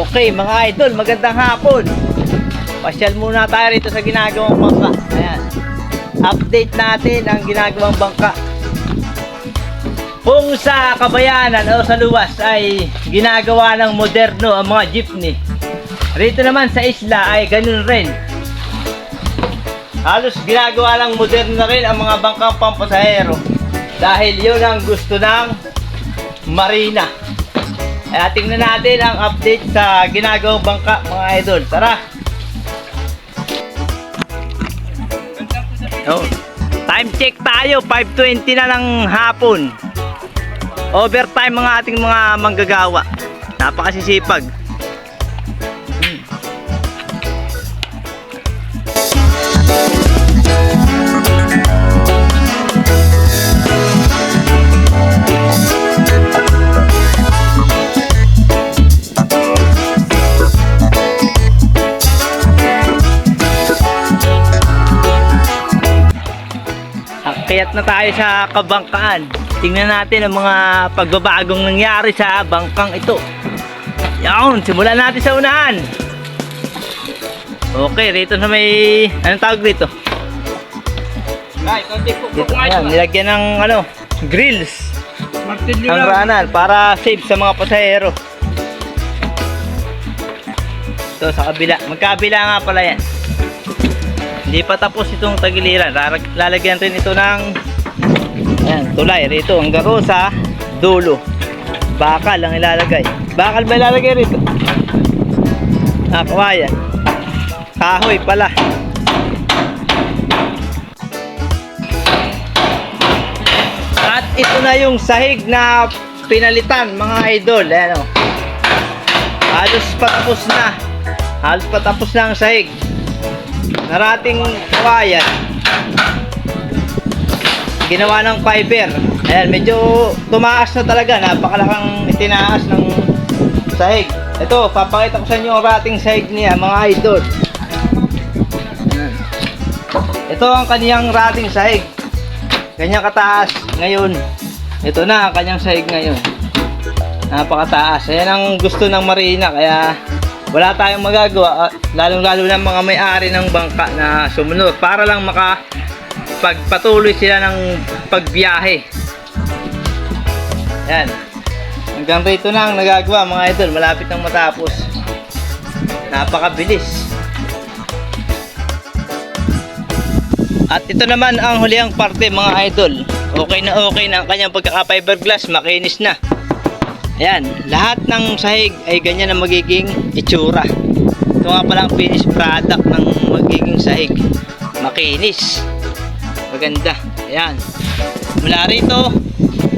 Okay, mga idol, magandang hapon. Pasyal muna tayo rito sa ginagawang bangka. Ayan. Update natin ang ginagawang bangka. Kung sa kabayanan o sa luwas ay ginagawa ng moderno ang mga jeepney. Rito naman sa isla ay ganun rin. Halos ginagawa ng moderno na rin ang mga bangkang pampasahero. Dahil yun ang gusto ng marina. Kaya tingnan natin ang update sa ginagawang bangka mga idol. Tara! Oh, time check tayo, 5.20 na ng hapon. Overtime mga ating mga manggagawa. Napakasisipag. Akyat na tayo sa kabangkaan. Tingnan natin ang mga pagbabagong nangyari sa bangkang ito. Yan, simulan natin sa unahan. Okay, rito na may... Anong tawag dito? Dito, ayan, nilagyan ng ano, grills. Ang ranan para safe sa mga pasahero. Ito sa kabila. Magkabila nga pala yan. Hindi pa tapos itong tagiliran. Lalag- Lalagyan rin ito ng ayan, tulay rito. Hanggang roon sa dulo. Bakal ang ilalagay. Bakal ba ilalagay rito? Ah, kawayan. Kahoy pala. At ito na yung sahig na pinalitan mga idol. Ayan o. Halos patapos na. Halos patapos na ang sahig. Narating kawayan. Ginawa ng fiber. Ayan, medyo tumaas na talaga. Napakalakang itinaas ng sahig. Ito, papakita ko sa inyo ang rating sahig niya mga idol. Ito ang kaniyang rating sahig. Kanyang kataas ngayon. Ito na ang kanyang sahig ngayon. Napakataas. Ayan ang gusto ng marina kaya wala tayong magagawa. at Lalong-lalo na mga may-ari ng bangka na sumunod para lang maka pagpatuloy sila ng pagbiyahe. Yan. Hanggang rito na ang nagagawa mga idol. Malapit nang matapos. Napakabilis. At ito naman ang huliang parte mga idol. Okay na okay na ang kanyang pagkaka-fiberglass, makinis na. Ayan, lahat ng sahig ay ganyan na magiging itsura. Ito nga pala ang finished product ng magiging sahig. Makinis. Maganda. Ayan. Mula rito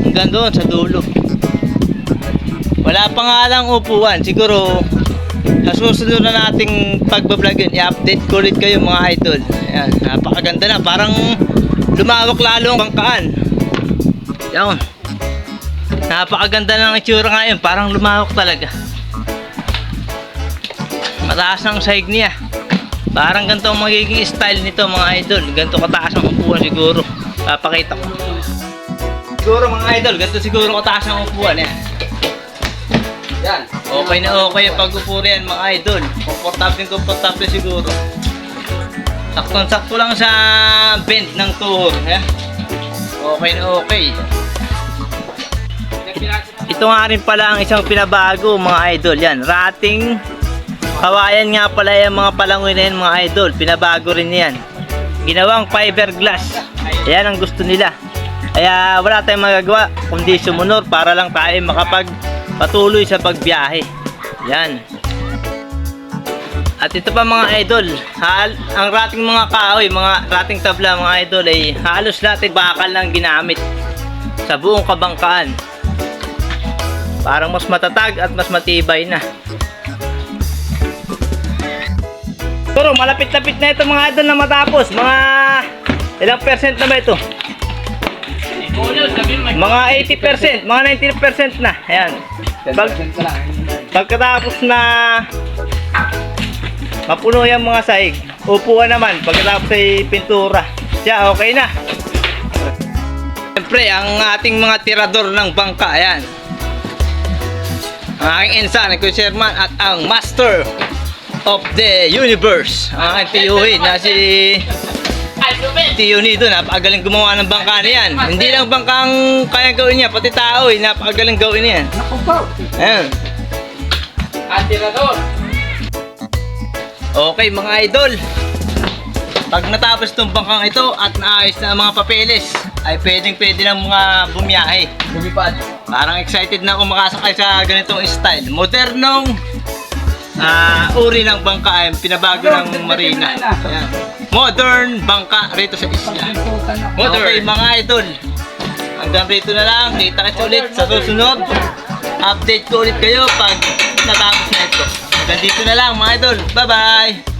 hanggang doon sa dulo. Wala pa nga lang upuan. Siguro sa susunod na nating pagbablog yun, i-update ko ulit kayo mga idol. Ayan, napakaganda na. Parang lumawak lalo ang bangkaan. Yan. Napakaganda ng itsura ngayon. Parang lumawak talaga. Mataas ang sahig niya. Parang ganito ang magiging style nito mga idol. Ganito kataas ang upuan siguro. Papakita ko. Siguro mga idol, ganito siguro kataas ang upuan yan. Yan. Okay na okay ang pag-upo riyan mga idol. Komportable komportable siguro. Saktong-sakto lang sa bend ng tuhod. Eh? Okay na okay. Ito nga rin pala ang isang pinabago mga idol. Yan, rating kawayan nga pala yung mga palangoy na yan mga idol. Pinabago rin yan. Ginawang fiberglass. Ayan ang gusto nila. Kaya wala tayong magagawa kundi sumunod para lang tayo makapag patuloy sa pagbiyahe. Yan. At ito pa mga idol, hal ang rating mga kahoy, mga rating tabla mga idol ay halos lahat ay bakal lang ginamit sa buong kabangkaan. Parang mas matatag at mas matibay na. Pero malapit-lapit na ito mga idol na matapos. Mga ilang percent na ba ito? Mga 80%, mga 90% na. Ayan. Pag, pagkatapos na mapuno yung mga sahig, upuan naman pagkatapos ay pintura. Siya, okay na. Siyempre, ang ating mga tirador ng bangka, ayan. Ang aking insan, ang chairman at ang master of the universe. Ang aking tiyuhin na si Tiyo nito, napakagaling gumawa ng bangka niyan. Hindi lang bangkang kaya gawin niya, pati tao eh, napakagaling gawin niya. Ayan. Atirador. Okay mga idol. Pag natapos itong bangkang ito at naayos na ang mga papeles, ay pwedeng pwede ng mga bumiyahe. Lumipad. Parang excited na ako makasakay sa ganitong style. Modernong ah uri ng bangka ay pinabago ng marina. Ayan. Modern bangka rito sa isla. Okay mga idol. Hanggang rito na lang. Kita kita ulit sa susunod. Update ko ulit kayo pag natapos na ito. Hanggang dito na lang mga idol. Bye bye!